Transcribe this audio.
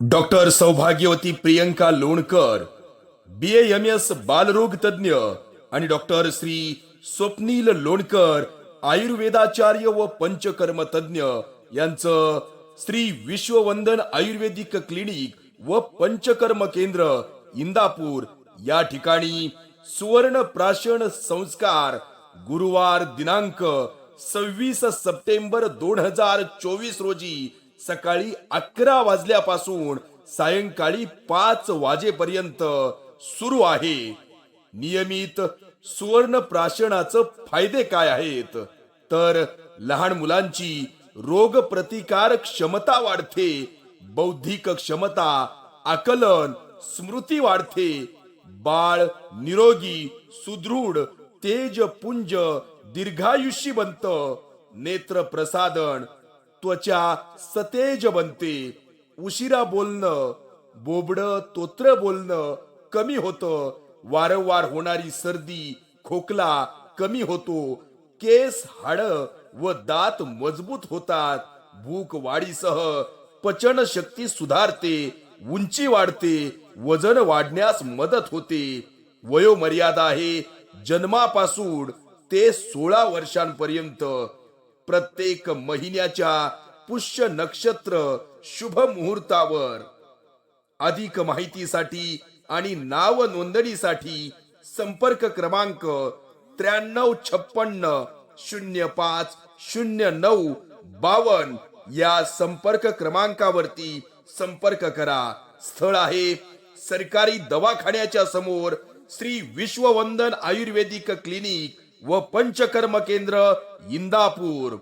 Doctor सौभाग्यवती Priyanka Lonkar B M S बालरोग तज्ञ आणि डॉक्टर श्री स्वप्नील लोणकर आयुर्वेदाचार्य व पंचकर्म तज्ञ यांचं श्री विश्ववंदन आयुर्वेदिक क्लिनिक व पंचकर्म केंद्र इंदापूर या ठिकाणी सुवर्ण प्राशन संस्कार गुरुवार दिनांक सव्वीस सप्टेंबर दोन हजार चोवीस रोजी सकाळी अकरा वाजल्यापासून सायंकाळी पाच वाजेपर्यंत सुरू आहे. नियमित सुवर्ण प्राशनाचं फायदे काय आहेत? तर लहान मुलांची रोग प्रतिकार क्षमता वाढते बौद्धिक क्षमता आकलन स्मृती वाढते बाळ निरोगी सुदृढ तेज पुंज दीर्घायुष्य बनत नेत्र प्रसादन त्वचा सतेज बनते. उशिरा बोलणं बोबड तोत्र बोलणं कमी होतं. वारंवार होणारी सर्दी खोकला कमी होतो. केस हाड व दात मजबूत होतात. भूक वाढीसह पचन शक्ती सुधारते उंची वाढते वजन वाढण्यास मदत होते. वयोमर्यादा आहे जन्मापासून ते सोळा वर्षांपर्यंत प्रत्येक महिन्याच्या पुष्य नक्षत्र शुभ मुहूर्तावर. अधिक माहितीसाठी आणि नाव नोंदणीसाठी संपर्क क्रमांक त्र्याण्णव छप्पन्न शून्य पाच शून्य नऊ बावन या संपर्क क्रमांकावरती संपर्क करा. स्थळ आहे सरकारी दवाखान्याच्या समोर श्री विश्ववंदन आयुर्वेदिक क्लिनिक व पंचकर्म केंद्र इंदापूर.